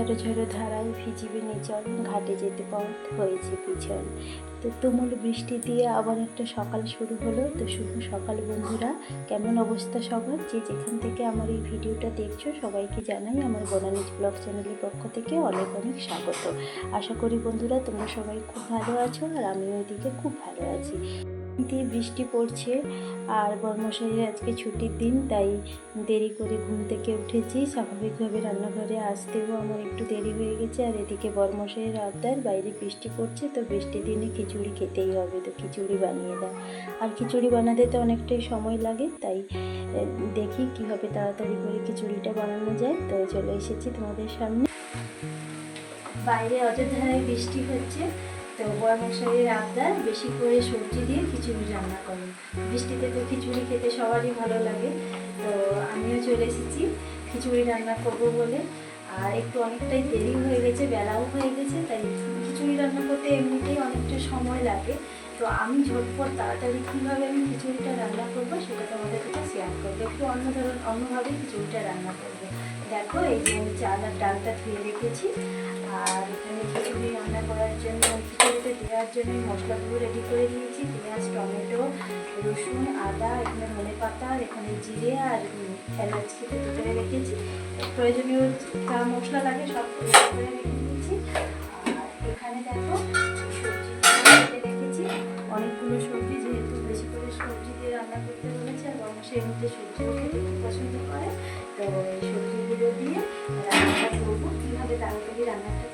ঝড়ো ঝড়ো ধারায় ভিজিবে নিচল ঘাটে যেতে পথ হয়েছে পিছল তো তুমুল বৃষ্টি দিয়ে আবার একটা সকাল শুরু হলো। তো শুভ সকাল বন্ধুরা, কেমন অবস্থা সবার? যে যেখান থেকে আমার এই ভিডিওটা দেখছ, সবাইকে জানাই আমার বনানিজ ব্লগ চ্যানেলের পক্ষ থেকে অনেক অনেক স্বাগত। আশা করি বন্ধুরা তোমরা সবাই খুব ভালো আছো আর আমিও এদিকে খুব ভালো আছি। দিয়ে বৃষ্টি পড়ছে আর বর্মশাইয়ের আজকে ছুটির দিন, তাই দেরি করে ঘুম থেকে উঠেছি। স্বাভাবিকভাবে রান্নাঘরে আসতেও আমার একটু দেরি হয়ে গেছে। আর এদিকে বর্মশাইয়ের আবদার, বাইরে বৃষ্টি পড়ছে, তো বৃষ্টির দিনে খিচুড়ি খেতেই হবে। তো খিচুড়ি বানিয়ে দাও। আর খিচুড়ি বানাতে তো অনেকটাই সময় লাগে, তাই দেখি কীভাবে তাড়াতাড়ি করে খিচুড়িটা বানানো যায়। তো চলে এসেছি তোমাদের সামনে। বাইরে অযোধ্যায় বৃষ্টি হচ্ছে তো বর্মশাইয়ের আবদার বেশি করে সবজি দিয়ে খিচুড়ি রান্না করো। বৃষ্টিতে তো খিচুড়ি খেতে সবারই ভালো লাগে। তো আমিও চলে এসেছি খিচুড়ি রান্না করব বলে। আর একটু অনেকটাই দেরি হয়ে গেছে, বেলাও হয়ে গেছে, তাই খিচুড়ি রান্না করতে এমনিতেই অনেকটা সময় লাগে। তো আমি ঝটপট তাড়াতাড়ি কীভাবে আমি খিচুড়িটা রান্না করব সেটা তোমাদের সাথে শেয়ার করব। একটু অন্য ধরন, অন্যভাবে খিচুড়িটা রান্না করব। দেখো এই যে আমি চাল আর ডালটা ধুয়ে রেখেছি। আর এখানে খিচুড়ি রান্না করার জন্য খিচুড়িতে দেওয়ার জন্য মশলাগুলো রেডি করে দিয়েছি পেঁয়াজ, টমেটো, রসুন, আদা, এখানে ধনে পাতা এখানে জিরে আর এলাচ কেটে ভিতরে রেখেছি। প্রয়োজনীয় যা মশলা লাগে সব করে রেখে দিয়েছি। আর এখানে দেখো সবজি রেখেছি। অনেকগুলো সবজি, যেহেতু বেশি করে সবজি দিয়ে রান্না করতে বলেছে, আর মানুষের এমনিতে সবজিও খেতে খুব পছন্দ করে। তো সবজিগুলো দিয়ে রান্নাটা রান্নাটা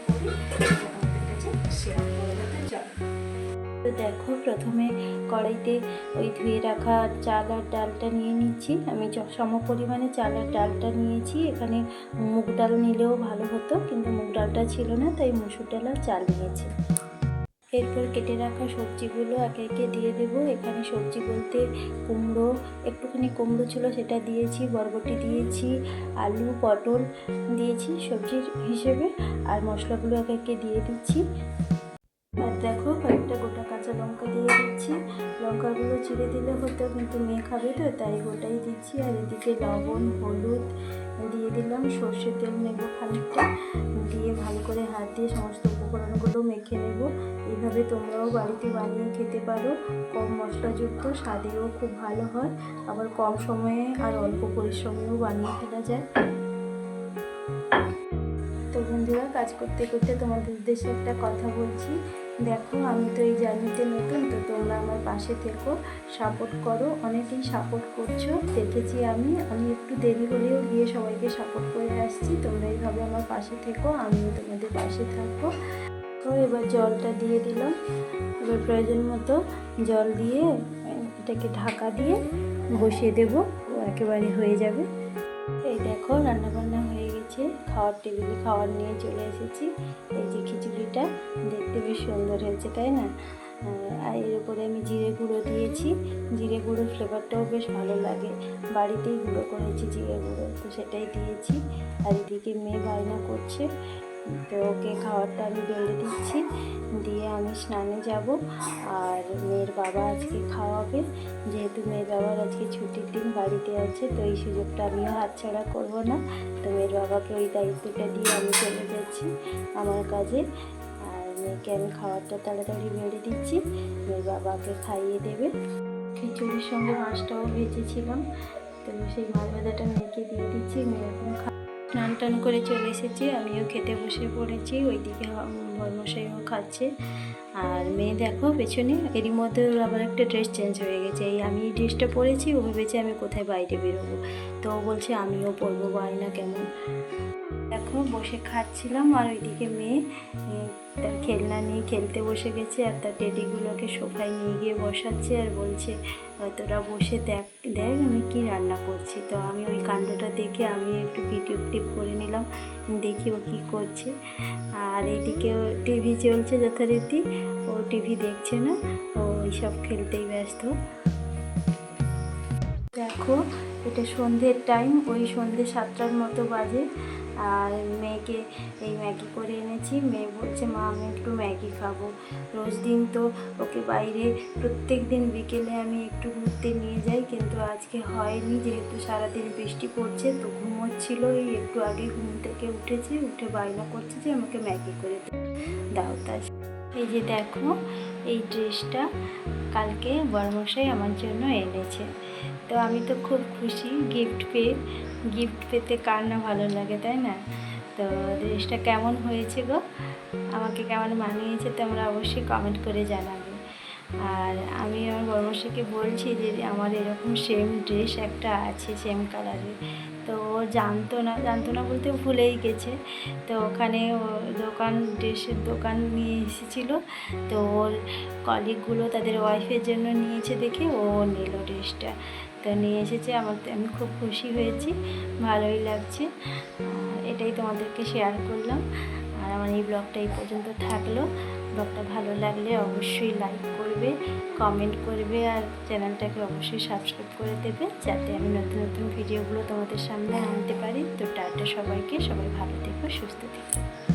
তো তো দেখো, প্রথমে কড়াইতে ওই ধুয়ে রাখা চাল আর ডালটা নিয়ে নিচ্ছি। আমি সম পরিমাণে চাল আর ডালটা নিয়েছি। এখানে মুগ ডাল নিলেও ভালো হতো, কিন্তু মুগ ডালটা ছিল না, তাই মুসুর ডাল আর চাল নিয়েছি। এরপর কেটে রাখা সবজিগুলো একে একে দিয়ে দেবো। এখানে সবজি বলতে কুমড়ো, একটুখানি কুমড়ো ছিল সেটা দিয়েছি, বরবটি দিয়েছি, আলু, পটল দিয়েছি সবজির হিসেবে, আর মশলাগুলো একে একে দিয়ে দিচ্ছি। আর দেখো কয়েকটা গোটা কাঁচা লঙ্কা দিয়ে দিচ্ছি। লঙ্কাগুলো চিড়ে দিলে হতো কিন্তু মেয়ে খাবে তো, তাই গোটাই দিচ্ছি। আর এদিকে লবণ, হলুদ দিয়ে দিলাম। সর্ষের তেল নেব খানিকটা। দিয়ে ভালো করে হাত দিয়ে সমস্ত উপকরণগুলো মেখে নেব। এইভাবে তোমরাও বাড়িতে বানিয়ে খেতে পারো। কম মশলাযুক্ত, স্বাদেও খুব ভালো হয়। আবার কম সময়ে আর অল্প পরিশ্রমেও বানিয়ে ফেলা যায়। তো বন্ধুরা, কাজ করতে করতে তোমাদের উদ্দেশ্যে একটা কথা বলছি। দেখো, আমি তো এই জার্নিতে নতুন, তো তোমরা আমার পাশে থেকো সাপোর্ট করো, অনেকেই সাপোর্ট করছ, দেখেছি আমি আমি একটু দেরি হলেও গিয়ে সবাইকে সাপোর্ট করে আসছি, তোমরা এইভাবে আমার পাশে থেকো, আমিও তোমাদের পাশে থাকব। তো এবার জলটা দিয়ে দিলাম, এবার প্রয়োজন মতো জল দিয়ে, এটাকে ঢাকা দিয়ে বসিয়ে দেবো একেবারে হয়ে যাবে। গেছে খাওয়ার টেবিলে খাওয়ার নিয়ে চলে এসেছি। এই যে খিচুড়িটা দেখতে বেশ সুন্দর হয়েছে, তাই না? আর এর উপরে আমি জিরে গুঁড়ো দিয়েছি। জিরে গুঁড়ো ফ্লেভারটাও বেশ ভালো লাগে। বাড়িতেই গুঁড়ো করেছি জিরে গুঁড়ো, তো সেটাই দিয়েছি। আর এদিকে মেয়ে বায়না করছে। তো ওকে খাবারটা আমি বেড়ে দিচ্ছি। দিয়ে আমি স্নানে যাব। আর মেয়ের বাবা আজকে খাওয়াবে। যেহেতু মেয়ের বাবার আজকে ছুটির দিন বাড়িতে আছে, তো এই সুযোগটা আমিও হাতছাড়া করব না। তো মেয়ের বাবাকে ওই দায়িত্বটা দিয়ে আমি চলে যাচ্ছি আমার কাজে। আর মেয়েকে আমি খাবারটা তাড়াতাড়ি বেড়ে দিচ্ছি। মেয়ের বাবাকে খাইয়ে দেবে। খিচুড়ির সঙ্গে মাছটাও ভেজেছিলাম। তো সেই মাছ ভাজাটা মেয়েকে দিয়ে দিচ্ছি। মেয়ে স্নান টান করে চলে এসেছি। আমিও খেতে বসে পড়েছি, ওইদিকে বর্মশাইও খাচ্ছে। আর মেয়ে দেখো পেছনে, এরই মধ্যে আবার একটা ড্রেস চেঞ্জ হয়ে গেছে। এই আমি এই ড্রেসটা পরেছি, ও ভেবেছে আমি কোথায় বাইরে বেরোবো। তো বলছে, আমিও পরবো বায়না কেমন? দেখো বসে খাচ্ছিলাম আর ওইদিকে মেয়ে তার খেলনা নিয়ে খেলতে বসে গেছে আর তার টেডিগুলোকে সোফায় নিয়ে গিয়ে বসাচ্ছে আর বলছে "আহ, তোরা বসে দেখ দেখ আমি কি রান্না করছি। তো আমি ওই কাণ্ডটা দেখে আমি একটু ভিডিও ক্লিপ করে নিলাম দেখি ও কী করছে। আর এদিকে টিভি চলছে যথারীতি ও টিভি দেখছে না ও এইসব খেলতেই ব্যস্ত। দেখো, এটা সন্ধ্যের টাইম ওই সন্ধ্যে সাতটার মতো বাজে। আর মেয়েকে, এই ম্যাগি করে এনেছি। মেয়ে বলছে, মা, আমি একটু ম্যাগি খাব। রোজ দিন তো ওকে বাইরে, প্রত্যেক দিন বিকেলে আমি একটু ঘুরতে নিয়ে যাই, কিন্তু আজকে হয়নি। যেহেতু সারাদিন বৃষ্টি পড়ছে, তো ঘুমোচ্ছিল। এই একটু আগে ঘুম থেকে উঠেছে, উঠে বায়না করছে যে, আমাকে ম্যাগি করে দাও তার। এই যে দেখো, এই ড্রেসটা কালকে বড়মশাই আমার জন্য এনেছে। তো আমি তো খুব খুশি গিফট পেয়ে। গিফট পেতে কার না ভালো লাগে, তাই না? তো ড্রেসটা কেমন হয়েছে গো? আমাকে কেমন মানিয়েছে তোমরা অবশ্যই কমেন্ট করে জানাবে। আর আমি আমার বড়মশাইকে বলছি যে আমার এরকম সেম ড্রেস একটা আছে সেম কালারের তো ও জানতো না জানতো না বলতে ভুলেই গেছে। তো ওখানে দোকান, ড্রেসের দোকান নিয়ে এসেছিল। তো ওর কলিগগুলো তাদের ওয়াইফের জন্য নিয়েছে দেখে ও নিল ড্রেসটা। তো নিয়ে এসেছে, আমার আমি খুব খুশি হয়েছি, ভালোই লাগছে। এটাই তোমাদেরকে শেয়ার করলাম। আর আমার এই ব্লগটা এই পর্যন্ত থাকল। ব্লগটা ভালো লাগলে অবশ্যই লাইক করবে কমেন্ট করবে আর চ্যানেলটাকে অবশ্যই সাবস্ক্রাইব করে দেবে যাতে আমি নতুন নতুন ভিডিওগুলো তোমাদের সামনে আনতে পারি। তো টাটা সবাইকে, সবাই ভালো থেকো, সুস্থ থেকো।